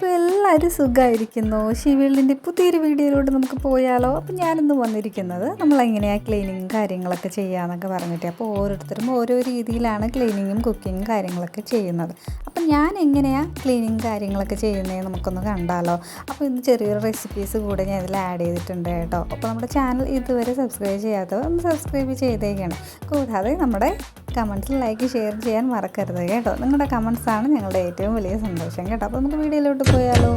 അപ്പോൾ എല്ലാവരും സുഖമായിരിക്കുന്നു. ഷീവേൾഡിന്റെ പുതിയൊരു വീഡിയോയിലോട്ട് നമുക്ക് പോയാലോ? അപ്പോൾ ഞാനിന്ന് വന്നിരിക്കുന്നത് നമ്മളെങ്ങനെയാണ് ക്ലീനിങ്ങും കാര്യങ്ങളൊക്കെ ചെയ്യാമെന്നൊക്കെ പറഞ്ഞിട്ട്. അപ്പോൾ ഓരോരുത്തരും ഓരോ രീതിയിലാണ് ക്ലീനിങ്ങും കുക്കിങ്ങും കാര്യങ്ങളൊക്കെ ചെയ്യുന്നത്. അപ്പോൾ ഞാൻ എങ്ങനെയാണ് ക്ലീനിങ് കാര്യങ്ങളൊക്കെ ചെയ്യുന്നത് നമുക്കൊന്ന് കണ്ടാലോ? അപ്പോൾ ഇന്ന് ചെറിയൊരു റെസിപ്പീസ് കൂടെ ഞാൻ ഇതിൽ ആഡ് ചെയ്തിട്ടുണ്ട് കേട്ടോ. അപ്പോൾ നമ്മുടെ ചാനൽ ഇതുവരെ സബ്സ്ക്രൈബ് ചെയ്യാത്തവർ ഒന്ന് സബ്സ്ക്രൈബ് ചെയ്തേക്കാണ്. കൂടാതെ നമ്മുടെ കമൻസിൽ ലൈക്ക് ഷെയർ ചെയ്യാൻ മറക്കരുത് കേട്ടോ. നിങ്ങളുടെ കമൻസാണ് ഞങ്ങളുടെ ഏറ്റവും വലിയ സന്തോഷം കേട്ടോ. അപ്പോൾ നമുക്ക് വീഡിയോയിലോട്ട് പോയാലോ?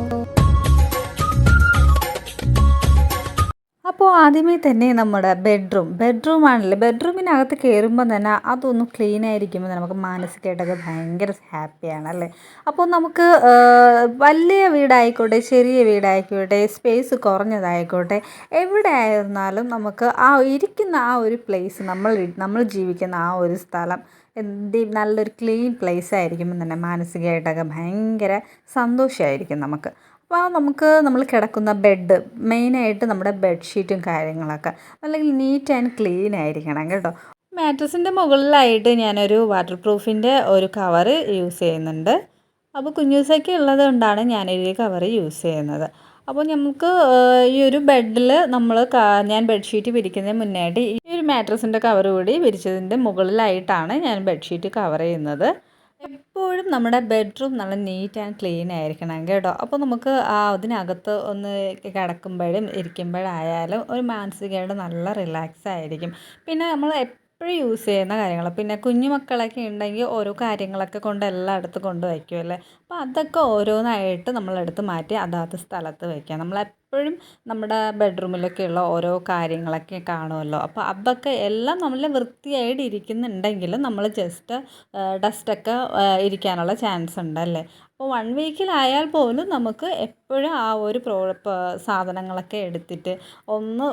അപ്പോൾ ആദ്യമേ തന്നെ നമ്മുടെ ബെഡ്റൂം ബെഡ്റൂം ആണല്ലേ? ബെഡ്റൂമിനകത്ത് കയറുമ്പോൾ തന്നെ അതൊന്ന് ക്ലീൻ ആയിരിക്കുമ്പോൾ നമുക്ക് മാനസികമായിട്ടൊക്കെ ഭയങ്കര ഹാപ്പിയാണ് അല്ലേ? അപ്പോൾ നമുക്ക് വലിയ വീടായിക്കോട്ടെ ചെറിയ വീടായിക്കോട്ടെ സ്പേസ് കുറഞ്ഞതായിക്കോട്ടെ എവിടെ ആയിരുന്നാലും നമുക്ക് ആ ഇരിക്കുന്ന ആ ഒരു പ്ലേസ് നമ്മൾ നമ്മൾ ജീവിക്കുന്ന ആ ഒരു സ്ഥലം എന്ത് നല്ലൊരു ക്ലീൻ പ്ലേസ് ആയിരിക്കുമ്പോൾ തന്നെ മാനസികമായിട്ടൊക്കെ ഭയങ്കര സന്തോഷമായിരിക്കും നമുക്ക്. അപ്പോൾ നമുക്ക് നമ്മൾ കിടക്കുന്ന ബെഡ് മെയിനായിട്ട് നമ്മുടെ ബെഡ്ഷീറ്റും കാര്യങ്ങളൊക്കെ അല്ലെങ്കിൽ നീറ്റ് ആൻഡ് ക്ലീൻ ആയിരിക്കണം കേട്ടോ. മാട്രസിന്റെ മുകളിലായിട്ട് ഞാനൊരു വാട്ടർ പ്രൂഫിന്റെ ഒരു കവർ യൂസ് ചെയ്യുന്നുണ്ട്. അപ്പോൾ കുഞ്ഞൂസൊക്കെ ഉള്ളത് കൊണ്ടാണ് ഈ കവർ യൂസ് ചെയ്യുന്നത്. അപ്പോൾ നമുക്ക് ഈ ഒരു ബെഡിൽ നമ്മൾ ഞാൻ ബെഡ്ഷീറ്റ് വിരിക്കുന്നതിന് മുന്നായിട്ട് ഈ ഒരു മാട്രസിന്റെ കവർ കൂടി വിരിച്ചതിന്റെ മുകളിലായിട്ടാണ് ഞാൻ ബെഡ്ഷീറ്റ് കവർ ചെയ്യുന്നത്. എപ്പോഴും നമ്മുടെ ബെഡ്റൂം നല്ല നീറ്റ് ആൻഡ് ക്ലീൻ ആയിരിക്കണം കേട്ടോ. അപ്പോൾ നമുക്ക് അതിനകത്ത് ഒന്ന് കിടക്കുമ്പോഴും ഇരിക്കുമ്പോഴായാലും ഒരു മാനസികമായിട്ട് നല്ല റിലാക്സ് ആയിരിക്കും. പിന്നെ നമ്മൾ എപ്പോഴും യൂസ് ചെയ്യുന്ന കാര്യങ്ങൾ. പിന്നെ കുഞ്ഞു മക്കളൊക്കെ ഉണ്ടെങ്കിൽ ഓരോ കാര്യങ്ങളൊക്കെ കൊണ്ട് എല്ലായിടത്തും കൊണ്ട് വയ്ക്കുമല്ലേ അപ്പോൾ അതൊക്കെ ഓരോന്നായിട്ട് നമ്മളെടുത്ത് മാറ്റി അതാത് സ്ഥലത്ത് വയ്ക്കുക നമ്മളെപ്പോഴും നമ്മുടെ ബെഡ്റൂമിലൊക്കെയുള്ള ഓരോ കാര്യങ്ങളൊക്കെ കാണുമല്ലോ അപ്പോൾ അതൊക്കെ എല്ലാം നമ്മൾ വൃത്തിയായിട്ട് ഇരിക്കുന്നുണ്ടെങ്കിൽ നമ്മൾ ജസ്റ്റ് ഡസ്റ്റൊക്കെ ഇരിക്കാനുള്ള ചാൻസ് ഉണ്ടല്ലേ? അപ്പോൾ വൺ വീക്കിലായാൽ പോലും നമുക്ക് എപ്പോഴും ആ ഒരു പ്രോ സാധനങ്ങളൊക്കെ എടുത്തിട്ട് ഒന്ന്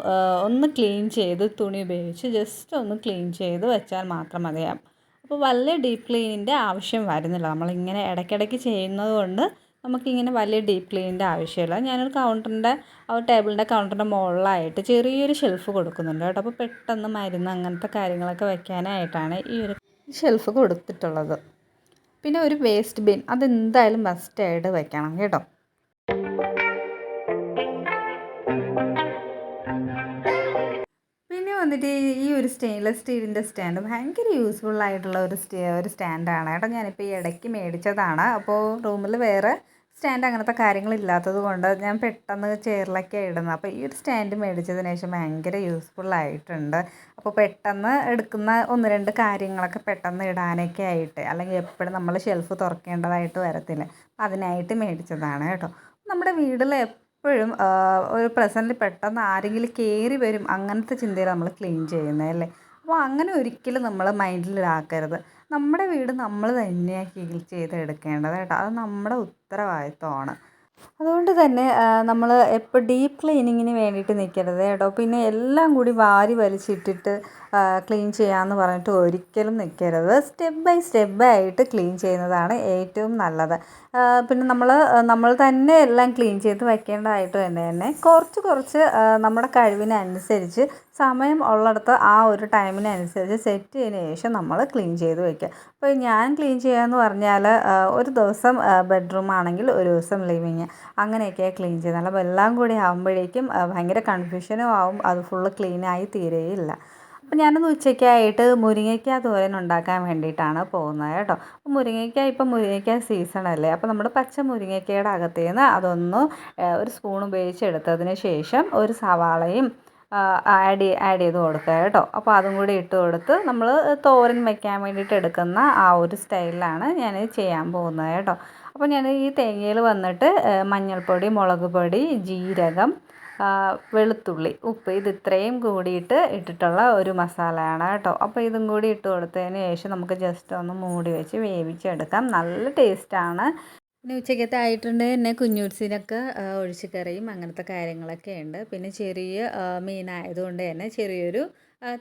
ഒന്ന് ക്ലീൻ ചെയ്ത് തുണി ഉപയോഗിച്ച് ജസ്റ്റ് ഒന്ന് ക്ലീൻ ചെയ്ത് വെച്ചാൽ മാത്രം മതിയാകും അപ്പോൾ വലിയ ഡീപ്പ് ക്ലീനിന്റെ ആവശ്യം വരുന്നില്ല. നമ്മളിങ്ങനെ ഇടയ്ക്കിടയ്ക്ക് ചെയ്യുന്നത് കൊണ്ട് നമുക്കിങ്ങനെ വലിയ ഡീപ്പ് ക്ലീനിന്റെ ആവശ്യമില്ല. ഞാനൊരു കൗണ്ടറിന്റെ ആ ടേബിളിന്റെ കൗണ്ടറിന്റെ മുകളിലായിട്ട് ചെറിയൊരു ഷെൽഫ് കൊടുക്കുന്നുണ്ട് കേട്ടോ. അപ്പോൾ പെട്ടെന്ന് മരുന്ന് അങ്ങനത്തെ കാര്യങ്ങളൊക്കെ വെക്കാനായിട്ടാണ് ഈ ഒരു ഷെൽഫ് കൊടുത്തിട്ടുള്ളത്. പിന്നെ ഒരു വേസ്റ്റ് ബിൻ അതെന്തായാലും മസ്റ്റായിട്ട് വെക്കണം കേട്ടോ. വന്നിട്ട് ഈ- ഒരു സ്റ്റെയിൻലെസ് സ്റ്റീലിന്റെ സ്റ്റാൻഡ് ഭയങ്കര യൂസ്ഫുൾ ആയിട്ടുള്ള ഒരു ഒരു സ്റ്റാൻഡാണ് കേട്ടോ ഞാനിപ്പോൾ ഈ ഇടയ്ക്ക് മേടിച്ചതാണ്. അപ്പോൾ റൂമിൽ വേറെ സ്റ്റാൻഡ് അങ്ങനത്തെ കാര്യങ്ങളില്ലാത്തത് കൊണ്ട് ഞാൻ പെട്ടെന്ന് ചെയറിലൊക്കെ ഇടുന്നത് അപ്പോൾ ഈ ഒരു സ്റ്റാൻഡ് മേടിച്ചതിന് ശേഷം ഭയങ്കര യൂസ്ഫുൾ ആയിട്ടുണ്ട്. അപ്പോൾ പെട്ടെന്ന് എടുക്കുന്ന ഒന്ന് രണ്ട് കാര്യങ്ങളൊക്കെ പെട്ടെന്ന് ഇടാനൊക്കെ ആയിട്ട് അല്ലെങ്കിൽ എപ്പോഴും നമ്മൾ ഷെൽഫ് തുറക്കേണ്ടതായിട്ട് വരത്തില്ല. അതിനായിട്ട് മേടിച്ചതാണ് കേട്ടോ. നമ്മുടെ വീട്ടിൽ എപ്പോഴും ഒരു പ്രസന്റിൽ പെട്ടെന്ന് ആരെങ്കിലും കയറി വരും അങ്ങനത്തെ ചിന്തയിൽ നമ്മൾ ക്ലീൻ ചെയ്യുന്നത് അല്ലേ? അപ്പോൾ അങ്ങനെ ഒരിക്കലും നമ്മൾ മൈൻഡിലാക്കരുത് നമ്മുടെ വീട് നമ്മൾ തന്നെയാണ് ഹീൽ ചെയ്തെടുക്കേണ്ടത് കേട്ടോ. അത് നമ്മുടെ ഉത്തരവാദിത്തമാണ് അതുകൊണ്ട് തന്നെ നമ്മൾ എപ്പോൾ ഡീപ്പ് ക്ലീനിങ്ങിന് വേണ്ടിയിട്ട് നിൽക്കരുത് കേട്ടോ. പിന്നെ എല്ലാം കൂടി വാരി വലിച്ചിട്ടിട്ട് ക്ലീൻ ചെയ്യാമെന്ന് പറഞ്ഞിട്ട് ഒരിക്കലും നിൽക്കരുത് സ്റ്റെപ്പ് ബൈ സ്റ്റെപ്പ് ആയിട്ട് ക്ലീൻ ചെയ്യുന്നതാണ് ഏറ്റവും നല്ലത്. പിന്നെ നമ്മൾ നമ്മൾ തന്നെ എല്ലാം ക്ലീൻ ചെയ്ത് വയ്ക്കേണ്ടതായിട്ട് തന്നെ തന്നെ കുറച്ച് കുറച്ച് നമ്മുടെ കഴിവിനനുസരിച്ച് സമയം ഉള്ളിടത്ത് ആ ഒരു ടൈമിനനുസരിച്ച് സെറ്റ് ചെയ്തതിന് ശേഷം നമ്മൾ ക്ലീൻ ചെയ്ത് വയ്ക്കുക അപ്പോൾ ഞാൻ ക്ലീൻ ചെയ്യാന്ന് പറഞ്ഞാൽ ഒരു ദിവസം ബെഡ്റൂം ആണെങ്കിൽ ഒരു ദിവസം ലിവിങ് അങ്ങനെയൊക്കെ ക്ലീൻ ചെയ്യുന്നത്. അപ്പോൾ എല്ലാം കൂടി ആകുമ്പോഴേക്കും ഭയങ്കര കൺഫ്യൂഷനും ആവും. അത് ഫുള്ള് ക്ലീനായി തീരുകയില്ല അപ്പോൾ ഞാനൊന്ന് ഉച്ചയ്ക്കായിട്ട് മുരിങ്ങയ്ക്ക തോരൻ ഉണ്ടാക്കാൻ വേണ്ടിയിട്ടാണ് പോകുന്നത് കേട്ടോ. അപ്പോൾ മുരിങ്ങയ്ക്ക ഇപ്പം മുരിങ്ങയ്ക്ക അല്ലേ? അപ്പോൾ നമ്മൾ പച്ച മുരിങ്ങയ്ക്കയുടെ അകത്തേന്ന് അതൊന്ന് ഒരു സ്പൂൺ ഉപയോഗിച്ച് എടുത്തതിന് ശേഷം ഒരു സവാളയും ആഡ് ആഡ് ചെയ്ത് കൊടുക്കുക കേട്ടോ. അപ്പോൾ അതും കൂടി ഇട്ട് കൊടുത്ത് നമ്മൾ തോരൻ വയ്ക്കാൻ വേണ്ടിയിട്ട് എടുക്കുന്ന ആ ഒരു സ്റ്റൈലിലാണ് ഞാൻ ചെയ്യാൻ പോകുന്നത് കേട്ടോ. അപ്പോൾ ഞാൻ ഈ തേങ്ങയിൽ വന്നിട്ട് മഞ്ഞൾപ്പൊടി മുളക് പൊടി ജീരകം വെളുത്തുള്ളി ഉപ്പ്. ഇത് ഇത്രയും കൂടിയിട്ട് ഇട്ടിട്ടുള്ള ഒരു മസാലയാണ് കേട്ടോ. അപ്പോൾ ഇതും കൂടി ഇട്ട് കൊടുത്തതിന് ശേഷം നമുക്ക് ജസ്റ്റ് ഒന്ന് മൂടി വെച്ച് വേവിച്ചെടുക്കാം. നല്ല ടേസ്റ്റാണ് പിന്നെ ഉച്ചക്കത്തെ ആയിട്ടുണ്ട് തന്നെ കുഞ്ഞൂർസിനൊക്കെ ഒഴിച്ചുകറിയും അങ്ങനത്തെ കാര്യങ്ങളൊക്കെ ഉണ്ട്. പിന്നെ ചെറിയ മീനായതുകൊണ്ട് തന്നെ ചെറിയൊരു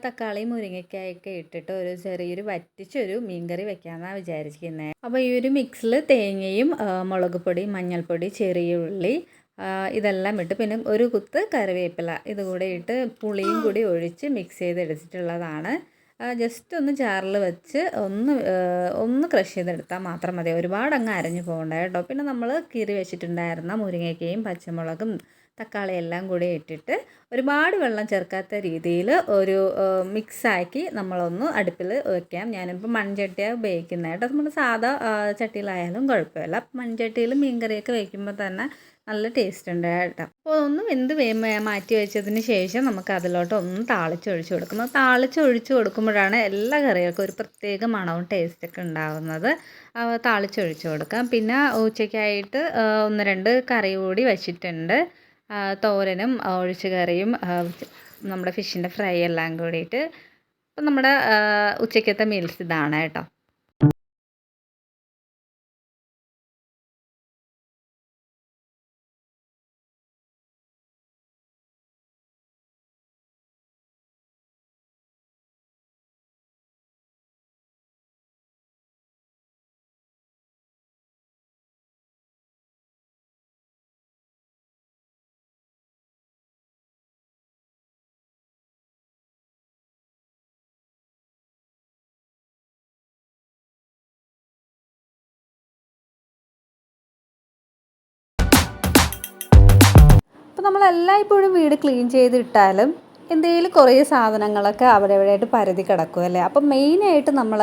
തക്കാളി മുരിങ്ങയ്ക്കായൊക്കെ ഇട്ടിട്ട് ഒരു ചെറിയൊരു വറ്റിച്ചൊരു മീൻകറി വെക്കാമെന്നാണ് വിചാരിച്ചിരിക്കുന്നത്. അപ്പോൾ ഈ ഒരു മിക്സിൽ തേങ്ങയും മുളക് പൊടി മഞ്ഞൾപ്പൊടി ചെറിയ ഉള്ളി ഇതെല്ലാം ഇട്ട് പിന്നെ ഒരു കുത്ത് കറിവേപ്പില ഇതുകൂടെ ഇട്ട് പുളിയും കൂടി ഒഴിച്ച് മിക്സ് ചെയ്തെടുത്തിട്ടുള്ളതാണ്. ജസ്റ്റ് ഒന്ന് ചാറിൽ വെച്ച് ഒന്ന് ഒന്ന് ക്രഷ് ചെയ്തെടുത്താൽ മാത്രം മതി. ഒരുപാട് അങ്ങ് അരഞ്ഞു പോകണ്ട കേട്ടോ. പിന്നെ നമ്മൾ കീറി വെച്ചിട്ടുണ്ടായിരുന്ന മുരിങ്ങയ്ക്കയും പച്ചമുളകും തക്കാളി എല്ലാം കൂടി ഇട്ടിട്ട് ഒരുപാട് വെള്ളം ചേർക്കാത്ത രീതിയിൽ ഒരു മിക്സാക്കി നമ്മളൊന്ന് അടുപ്പിൽ വയ്ക്കാം ഞാനിപ്പോൾ മൺചട്ടിയാണ് ഉപയോഗിക്കുന്നത് കേട്ടോ. നമ്മൾ സാധാ ചട്ടിയിലായാലും കുഴപ്പമില്ല. മൺചട്ടിയിൽ മീൻകറിയൊക്കെ വയ്ക്കുമ്പോൾ തന്നെ നല്ല ടേസ്റ്റ് ഉണ്ട് കേട്ടോ. അപ്പോൾ ഒന്ന് വെന്ത് മാറ്റി വെച്ചതിന് ശേഷം നമുക്ക് അതിലോട്ട് ഒന്ന് താളിച്ചൊഴിച്ച് കൊടുക്കണം. താളിച്ചൊഴിച്ച് കൊടുക്കുമ്പോഴാണ് എല്ലാ കറികൾക്കും ഒരു പ്രത്യേക മണവും ടേസ്റ്റൊക്കെ ഉണ്ടാകുന്നത് താളിച്ചൊഴിച്ച് കൊടുക്കാം. പിന്നെ ഉച്ചയ്ക്കായിട്ട് ഒന്ന് രണ്ട് കറി കൂടി വെച്ചിട്ടുണ്ട്. തോരനും ഒഴിച്ചു കറിയും നമ്മുടെ ഫിഷിന്റെ ഫ്രൈ എല്ലാം കൂടിയിട്ട്. അപ്പം നമ്മുടെ ഉച്ചയ്ക്കത്തെ മീൽസ് ഇതാണ് കേട്ടോ. അപ്പോൾ നമ്മൾ എല്ലായ്പ്പോഴും വീട് ക്ലീൻ ചെയ്തിട്ടാലും എന്തെങ്കിലും കുറേ സാധനങ്ങളൊക്കെ അവിടെ എവിടെയായിട്ട് പരതി കിടക്കും അല്ലേ? അപ്പം മെയിനായിട്ട് നമ്മൾ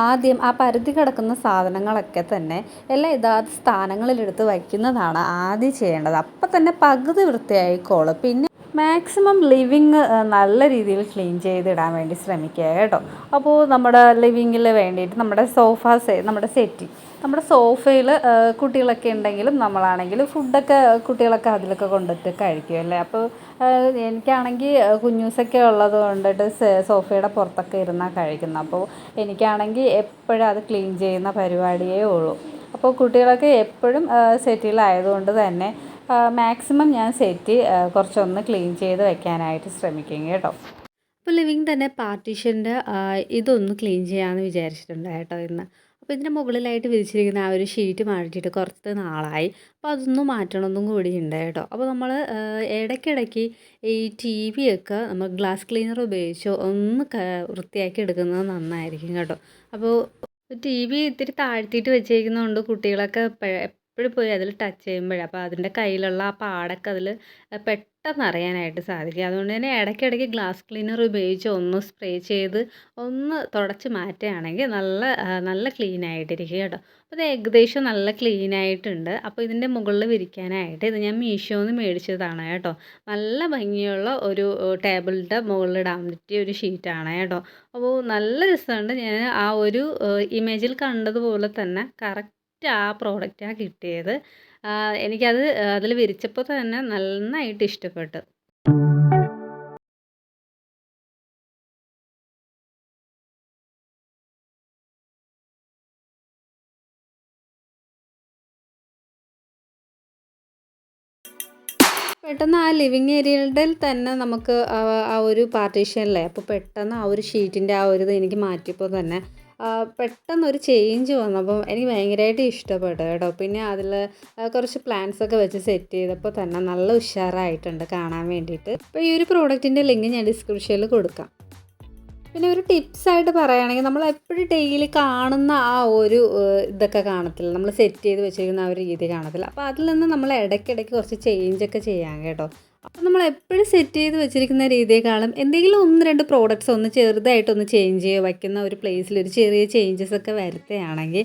ആദ്യം ആ പരതി കിടക്കുന്ന സാധനങ്ങളൊക്കെ തന്നെ എല്ലാം യഥാർത്ഥ സ്ഥാനങ്ങളിലെടുത്ത് വയ്ക്കുന്നതാണ് ആദ്യം ചെയ്യേണ്ടത്. അപ്പം തന്നെ പകുതി വൃത്തിയായിക്കോളും പിന്നെ മാക്സിമം ലിവിങ് നല്ല രീതിയിൽ ക്ലീൻ ചെയ്തിടാൻ വേണ്ടി ശ്രമിക്കുക കേട്ടോ. അപ്പോൾ നമ്മുടെ ലിവിങ്ങിൽ വേണ്ടിയിട്ട് നമ്മുടെ സോഫ നമ്മുടെ സെറ്റി നമ്മുടെ സോഫയിൽ കുട്ടികളൊക്കെ ഉണ്ടെങ്കിലും നമ്മളാണെങ്കിലും ഫുഡൊക്കെ കുട്ടികളൊക്കെ അതിലൊക്കെ കൊണ്ടിട്ട് കഴിക്കുമല്ലേ അപ്പോൾ എനിക്കാണെങ്കിൽ കുഞ്ഞൂസൊക്കെ ഉള്ളത് കൊണ്ടിട്ട് സോഫയുടെ പുറത്തൊക്കെ ഇരുന്നാൽ കഴിക്കുന്നത്. അപ്പോൾ എനിക്കാണെങ്കിൽ എപ്പോഴും അത് ക്ലീൻ ചെയ്യുന്ന പരിപാടിയേ ഉള്ളൂ. അപ്പോൾ കുട്ടികളൊക്കെ എപ്പോഴും സെറ്റിലായതുകൊണ്ട് തന്നെ മാക്സിമം ഞാൻ സെറ്റ് കുറച്ചൊന്ന് ക്ലീൻ ചെയ്ത് വെക്കാനായിട്ട് ശ്രമിക്കും കേട്ടോ. അപ്പോൾ ലിവിങ് തന്നെ പാർട്ടീഷന്റെ ഇതൊന്ന് ക്ലീൻ ചെയ്യാമെന്ന് വിചാരിച്ചിട്ടുണ്ട് കേട്ടോ ഇന്ന്. അപ്പോൾ ഇതിന്റെ മുകളിലായിട്ട് വിരിച്ചിരിക്കുന്ന ആ ഒരു ഷീറ്റ് മാറ്റിയിട്ട് കുറച്ച് നാളായി. അപ്പോൾ അതൊന്നും മാറ്റണമെന്നും കൂടി ഉണ്ട് കേട്ടോ അപ്പോൾ നമ്മൾ ഇടയ്ക്കിടയ്ക്ക് ഈ ടി വി ഒക്കെ നമ്മൾ ഗ്ലാസ് ക്ലീനർ ഉപയോഗിച്ച് ഒന്ന് വൃത്തിയാക്കി എടുക്കുന്നത് നന്നായിരിക്കും കേട്ടോ. അപ്പോൾ ടി വി ഇത്തിരി താഴ്ത്തിയിട്ട് വെച്ചേക്കുന്നതുകൊണ്ട് കുട്ടികളൊക്കെ എപ്പോഴും പോയി അതിൽ ടച്ച് ചെയ്യുമ്പോഴേ. അപ്പോൾ അതിന്റെ കയ്യിലുള്ള ആ പാടൊക്കെ അതിൽ പെട്ടെന്ന് അറിയാനായിട്ട് സാധിക്കും. അതുകൊണ്ട് തന്നെ ഇടയ്ക്കിടയ്ക്ക് ഗ്ലാസ് ക്ലീനർ ഉപയോഗിച്ച് ഒന്ന് സ്പ്രേ ചെയ്ത് ഒന്ന് തുടച്ച് മാറ്റുകയാണെങ്കിൽ നല്ല നല്ല ക്ലീൻ ആയിട്ടിരിക്കും കേട്ടോ. അപ്പോൾ ഇത് ഏകദേശം നല്ല ക്ലീൻ ആയിട്ടുണ്ട്. അപ്പോൾ ഇതിന്റെ മുകളിൽ വിരിക്കാനായിട്ട് ഇത് ഞാൻ മീഷോന്ന് മേടിച്ചതാണ് കേട്ടോ. നല്ല ഭംഗിയുള്ള ഒരു ടേബിളിന്റെ മുകളിലിടാൻ പറ്റിയ ഒരു ഷീറ്റാണ് കേട്ടോ. അപ്പോൾ നല്ല രസമുണ്ട്. ഞാൻ ആ ഒരു ഇമേജിൽ കണ്ടതുപോലെ തന്നെ കറക്റ്റ് ആ പ്രോഡക്റ്റാണ് കിട്ടിയത്. എനിക്കത് അതിൽ വിരിച്ചപ്പോൾ തന്നെ നന്നായിട്ട് ഇഷ്ടപ്പെട്ടു. പെട്ടെന്ന് ആ ലിവിങ് ഏരിയയുടെ തന്നെ നമുക്ക് ആ ഒരു പാർട്ടീഷനിലെ അപ്പോൾ പെട്ടെന്ന് ആ ഒരു ഷീറ്റിന്റെ ആ ഒരു ഇത് എനിക്ക് മാറ്റിയപ്പോൾ തന്നെ പെട്ടെന്നൊരു ചേഞ്ച് വന്നപ്പം എനിക്ക് ഭയങ്കരമായിട്ട് ഇഷ്ടപ്പെട്ടു കേട്ടോ. പിന്നെ അതിൽ കുറച്ച് പ്ലാന്റ്സ് ഒക്കെ വെച്ച് സെറ്റ് ചെയ്തപ്പോൾ തന്നെ നല്ല ഉഷാറായിട്ടുണ്ട് കാണാൻ വേണ്ടിയിട്ട്. അപ്പോൾ ഈ ഒരു പ്രോഡക്റ്റിന്റെ ലിങ്ക് ഞാൻ ഡിസ്ക്രിപ്ഷനിൽ കൊടുക്കാം. പിന്നെ ഒരു ടിപ്സായിട്ട് പറയുകയാണെങ്കിൽ നമ്മൾ എപ്പോഴും ഡെയിലി കാണുന്ന ആ ഒരു ഇതൊക്കെ കാണത്തില്ല. നമ്മൾ സെറ്റ് ചെയ്ത് വെച്ചിരിക്കുന്ന ആ ഒരു രീതി കാണത്തില്ല. അപ്പോൾ അതിൽ നിന്ന് നമ്മൾ ഇടയ്ക്കിടയ്ക്ക് കുറച്ച് ചേഞ്ചൊക്കെ ചെയ്യാം കേട്ടോ. അപ്പോൾ നമ്മൾ എപ്പോഴും സെറ്റ് ചെയ്ത് വെച്ചിരിക്കുന്ന രീതിയെക്കാളും എന്തെങ്കിലും ഒന്ന് രണ്ട് പ്രോഡക്റ്റ്സ് ഒന്ന് ചെറുതായിട്ടൊന്ന് ചേഞ്ച് ചെയ്യുക വയ്ക്കുന്ന ഒരു പ്ലേസിൽ ഒരു ചെറിയ ചേഞ്ചസ് ഒക്കെ വരുത്തുകയാണെങ്കിൽ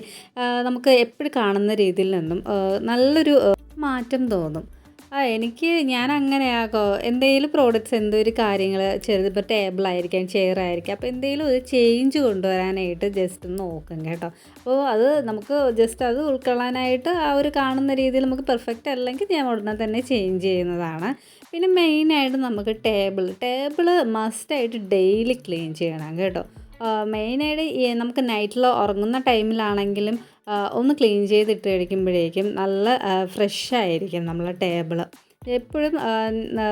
നമുക്ക് എപ്പോഴും കാണുന്ന രീതിയിൽ നിന്നും നല്ലൊരു മാറ്റം തോന്നും. ആ എനിക്ക് ഞാൻ അങ്ങനെയാകോ എന്തെങ്കിലും പ്രോഡക്റ്റ്സ് എന്തൊരു കാര്യങ്ങൾ ചെറുതിപ്പോൾ ടേബിളായിരിക്കാം ചെയർ ആയിരിക്കാം അപ്പോൾ എന്തെങ്കിലും ഒരു ചേഞ്ച് കൊണ്ടുവരാനായിട്ട് ജസ്റ്റ് ഒന്ന് നോക്കും കേട്ടോ. അപ്പോൾ അത് നമുക്ക് ജസ്റ്റ് അത് ഉൾക്കൊള്ളാനായിട്ട് ആ ഒരു കാണുന്ന രീതിയിൽ നമുക്ക് പെർഫെക്റ്റ് അല്ലെങ്കിൽ ഞാൻ ഉടനെ തന്നെ ചേഞ്ച് ചെയ്യുന്നതാണ്. പിന്നെ മെയിനായിട്ട് നമുക്ക് ടേബിൾ ടേബിൾ മസ്റ്റായിട്ട് ഡെയിലി ക്ലീൻ ചെയ്യണം കേട്ടോ. മെയിനായിട്ട് നമുക്ക് നൈറ്റിൽ ഉറങ്ങുന്ന ടൈമിലാണെങ്കിലും ഒന്ന് ക്ലീൻ ചെയ്തിട്ട് കഴിക്കുമ്പോഴേക്കും നല്ല ഫ്രഷ് ആയിരിക്കും നമ്മളെ ടേബിൾ എപ്പോഴും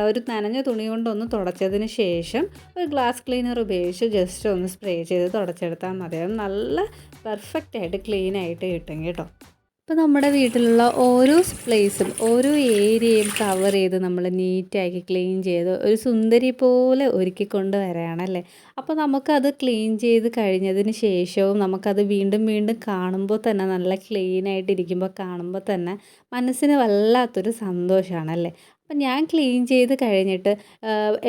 ഒരു നനഞ്ഞ തുണി കൊണ്ടൊന്ന് തുടച്ചതിന് ശേഷം ഒരു ഗ്ലാസ് ക്ലീനർ ഉപയോഗിച്ച് ജസ്റ്റ് ഒന്ന് സ്പ്രേ ചെയ്ത് തുടച്ചെടുത്താൽ മതിയാകും നല്ല പെർഫെക്റ്റ് ആയിട്ട് ക്ലീൻ ആയിട്ട് കിട്ടും കേട്ടോ. ഇപ്പോൾ നമ്മുടെ വീട്ടിലുള്ള ഓരോ പ്ലേസും ഓരോ ഏരിയയും കവർ ചെയ്ത് നമ്മൾ നീറ്റാക്കി ക്ലീൻ ചെയ്ത് ഒരു സുന്ദരി പോലെ ഒരുക്കി കൊണ്ടുവരാണല്ലേ അപ്പോൾ നമുക്കത് ക്ലീൻ ചെയ്ത് കഴിഞ്ഞതിന് ശേഷവും നമുക്കത് വീണ്ടും വീണ്ടും കാണുമ്പോൾ തന്നെ നല്ല ക്ലീൻ ആയിട്ടിരിക്കുമ്പോൾ കാണുമ്പോൾ തന്നെ മനസ്സിന് വല്ലാത്തൊരു സന്തോഷമാണല്ലേ അപ്പം ഞാൻ ക്ലീൻ ചെയ്ത് കഴിഞ്ഞിട്ട്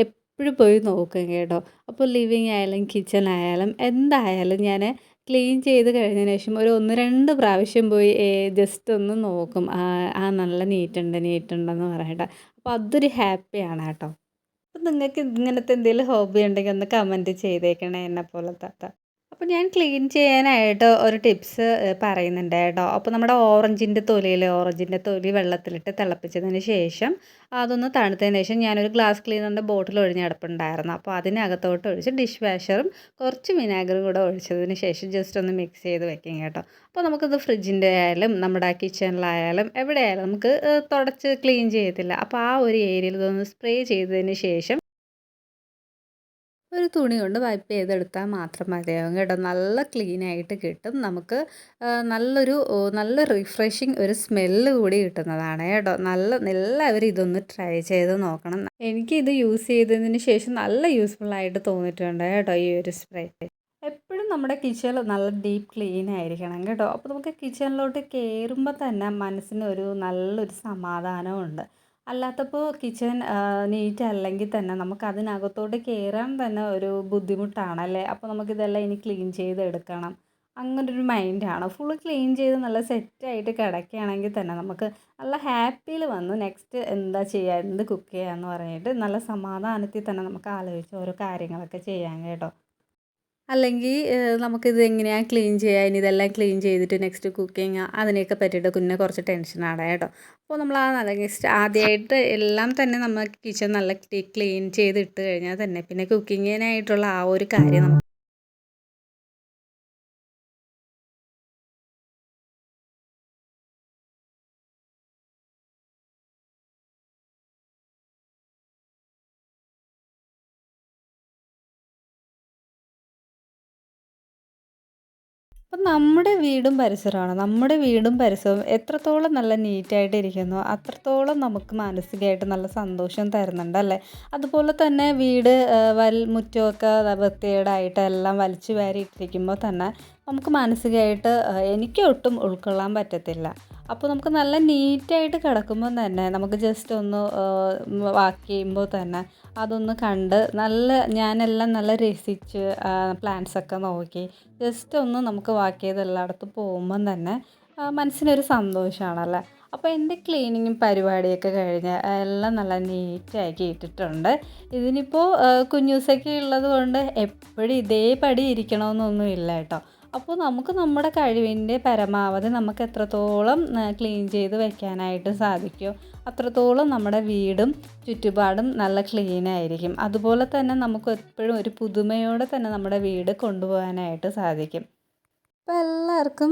എപ്പോഴും പോയി നോക്കും കേട്ടോ. അപ്പോൾ ലിവിങ് ആയാലും കിച്ചൺ ആയാലും എന്തായാലും ഞാൻ ക്ലീൻ ചെയ്ത് കഴിഞ്ഞതിന് ശേഷം ഒരു ഒന്ന് രണ്ട് പ്രാവശ്യം പോയി ജസ്റ്റ് ഒന്ന് നോക്കും. ആ നല്ല നീറ്റുണ്ട് നീറ്റുണ്ടെന്ന് പറയട്ടെ. അപ്പോൾ അതൊരു ഹാപ്പിയാണ് കേട്ടോ. അപ്പം നിങ്ങൾക്ക് ഇങ്ങനത്തെ എന്തെങ്കിലും ഹോബി ഉണ്ടെങ്കിൽ ഒന്ന് കമന്റ് ചെയ്തേക്കണേ എന്നെ പോലത്തെ അപ്പോൾ ഞാൻ ക്ലീൻ ചെയ്യാനായിട്ട് ഒരു ടിപ്സ് പറയുന്നുണ്ട് കേട്ടോ. അപ്പോൾ നമ്മുടെ ഓറഞ്ചിന്റെ തൊലിയിൽ ഓറഞ്ചിന്റെ തൊലി വെള്ളത്തിലിട്ട് തിളപ്പിച്ചതിന് ശേഷം അതൊന്ന് തണുത്തതിന് ശേഷം ഞാനൊരു ഗ്ലാസ് ക്ലീനറിന്റെ ബോട്ടിൽ ഒഴിഞ്ഞ് അപ്പോൾ അതിനകത്തോട്ട് ഒഴിച്ച് ഡിഷ് വാഷറും കുറച്ച് വിനാഗറും കൂടെ ഒഴിച്ചതിന് ശേഷം ജസ്റ്റ് ഒന്ന് മിക്സ് ചെയ്ത് വെക്കും കേട്ടോ. അപ്പോൾ നമുക്കിത് ഫ്രിഡ്ജിന്റെ ആയാലും നമ്മുടെ കിച്ചണിലായാലും എവിടെയായാലും നമുക്ക് തുടച്ച് ക്ലീൻ ചെയ്യത്തില്ല. അപ്പോൾ ആ ഒരു ഏരിയയിൽ ഇതൊന്ന് സ്പ്രേ ചെയ്തതിന് ശേഷം ഒരു തുണി കൊണ്ട് വൈപ്പ് ചെയ്തെടുത്താൽ മാത്രം മതിയാവും കേട്ടോ? നല്ല ക്ലീൻ ആയിട്ട് കിട്ടും. നമുക്ക് നല്ലൊരു നല്ല റിഫ്രഷിങ് ഒരു സ്മെല്ല് കൂടി കിട്ടുന്നതാണ്. കേട്ടോ? നല്ല എല്ലാവരും ഇതൊന്ന് ട്രൈ ചെയ്ത് നോക്കണം. എനിക്കിത് യൂസ് ചെയ്തതിന് ശേഷം നല്ല യൂസ്ഫുൾ ആയിട്ട് തോന്നിയിട്ടുണ്ട് കേട്ടോ ഈ ഒരു സ്പ്രേ എപ്പോഴും നമ്മുടെ കിച്ചൺ നല്ല ഡീപ്പ് ക്ലീൻ ആയിരിക്കണം കേട്ടോ. അപ്പോൾ നമുക്ക് കിച്ചണിലോട്ട് കയറുമ്പോൾ തന്നെ മനസ്സിന് ഒരു നല്ലൊരു സമാധാനമുണ്ട് അല്ലാത്തപ്പോൾ കിച്ചൺ നീറ്റ് അല്ലെങ്കിൽ തന്നെ നമുക്ക് അതിനകത്തോട്ട് കയറാൻ തന്നെ ഒരു ബുദ്ധിമുട്ടാണല്ലേ? അപ്പോൾ നമുക്കിതെല്ലാം ഇനി ക്ലീൻ ചെയ്തെടുക്കണം അങ്ങനൊരു മൈൻഡാണ് ഫുൾ ക്ലീൻ ചെയ്ത് നല്ല സെറ്റായിട്ട് കിടക്കുകയാണെങ്കിൽ തന്നെ നമുക്ക് നല്ല ഹാപ്പിയിൽ വന്നു നെക്സ്റ്റ് എന്താ ചെയ്യുക എന്ത് കുക്ക് ചെയ്യുക എന്ന് പറഞ്ഞിട്ട് നല്ല സമാധാനത്തിൽ തന്നെ നമുക്ക് ആലോചിച്ച് ഓരോ കാര്യങ്ങളൊക്കെ ചെയ്യാൻ കേട്ടോ. അല്ലെങ്കിൽ നമുക്കിത് എങ്ങനെയാണ് ക്ലീൻ ചെയ്യുക ഇനി ഇതെല്ലാം ക്ലീൻ ചെയ്തിട്ട് നെക്സ്റ്റ് കുക്കിങ് അതിനെയൊക്കെ പറ്റിയിട്ട് പിന്നെ കുറച്ച് ടെൻഷനാണ് കേട്ടോ. അപ്പോൾ നമ്മൾ ആ നല്ല നെക്സ്റ്റ് ആദ്യമായിട്ട് എല്ലാം തന്നെ നമ്മൾ കിച്ചൺ നല്ല ക്ലീൻ ചെയ്തിട്ട് കഴിഞ്ഞാൽ തന്നെ പിന്നെ കുക്കിങ്ങിനായിട്ടുള്ള ആ ഒരു കാര്യം നമുക്ക് അപ്പം നമ്മുടെ വീടും പരിസരമാണ്. നമ്മുടെ വീടും പരിസരവും എത്രത്തോളം നല്ല നീറ്റായിട്ട് ഇരിക്കുന്നു അത്രത്തോളം നമുക്ക് മാനസികമായിട്ട് നല്ല സന്തോഷം തരുന്നുണ്ട് അല്ലേ? അതുപോലെ തന്നെ വീട് വൽ മുറ്റമൊക്കെ വൃത്തികേടായിട്ട് എല്ലാം വലിച്ചു വാരിയിട്ടിരിക്കുമ്പോൾ തന്നെ നമുക്ക് മാനസികമായിട്ട് എനിക്ക് ഒട്ടും ഉൾക്കൊള്ളാൻ പറ്റത്തില്ല. അപ്പോൾ നമുക്ക് നല്ല നീറ്റായിട്ട് കിടക്കുമ്പോൾ തന്നെ നമുക്ക് ജസ്റ്റ് ഒന്ന് വാക്ക് ചെയ്യുമ്പോൾ തന്നെ അതൊന്ന് കണ്ട് നല്ല ഞാനെല്ലാം നല്ല രസിച്ച് പ്ലാന്റ്സൊക്കെ നോക്കി ജസ്റ്റ് ഒന്ന് നമുക്ക് വാക്ക് ചെയ്ത് എല്ലായിടത്തും പോകുമ്പം തന്നെ മനസ്സിനൊരു സന്തോഷമാണല്ലേ അപ്പോൾ എന്റെ ക്ലീനിങ്ങും പരിപാടിയൊക്കെ കഴിഞ്ഞ് എല്ലാം നല്ല നീറ്റാക്കി ഇട്ടിട്ടുണ്ട് ഇതിനിപ്പോൾ കുഞ്ഞൂസൊക്കെ ഉള്ളത് കൊണ്ട് എപ്പോഴും ഇതേ പടി ഇരിക്കണമെന്നൊന്നും ഇല്ല കേട്ടോ. അപ്പോൾ നമുക്ക് നമ്മുടെ കഴിവിന്റെ പരമാവധി നമുക്ക് എത്രത്തോളം ക്ലീൻ ചെയ്ത് വെക്കാനായിട്ട് സാധിക്കുമോ അത്രത്തോളം നമ്മുടെ വീടും ചുറ്റുപാടും നല്ല ക്ലീൻ ആയിരിക്കും. അതുപോലെ തന്നെ നമുക്ക് എപ്പോഴും ഒരു പുതുമയോടെ തന്നെ നമ്മുടെ വീട് കൊണ്ടുപോകാനായിട്ട് സാധിക്കും. അപ്പോൾ എല്ലാവർക്കും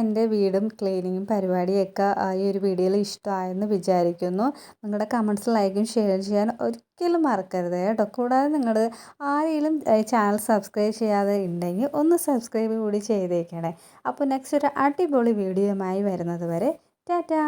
എന്റെ വീടും ക്ലീനിങ്ങും പരിപാടിയൊക്കെ ഈ ഒരു വീഡിയോയിൽ ഇഷ്ടമായെന്ന് വിചാരിക്കുന്നു. നിങ്ങളുടെ കമൻസ് ലൈക്കും ഷെയർ ചെയ്യാൻ ഒരിക്കലും മറക്കരുത് കേട്ടോ. കൂടാതെ നിങ്ങൾ ആരെങ്കിലും ചാനൽ സബ്സ്ക്രൈബ് ചെയ്യാതെ ഉണ്ടെങ്കിൽ ഒന്ന് സബ്സ്ക്രൈബ് കൂടി ചെയ്തേക്കണേ. അപ്പോൾ നെക്സ്റ്റ് ഒരു അടിപൊളി വീഡിയോയുമായി വരുന്നത് വരെ ടാറ്റാ!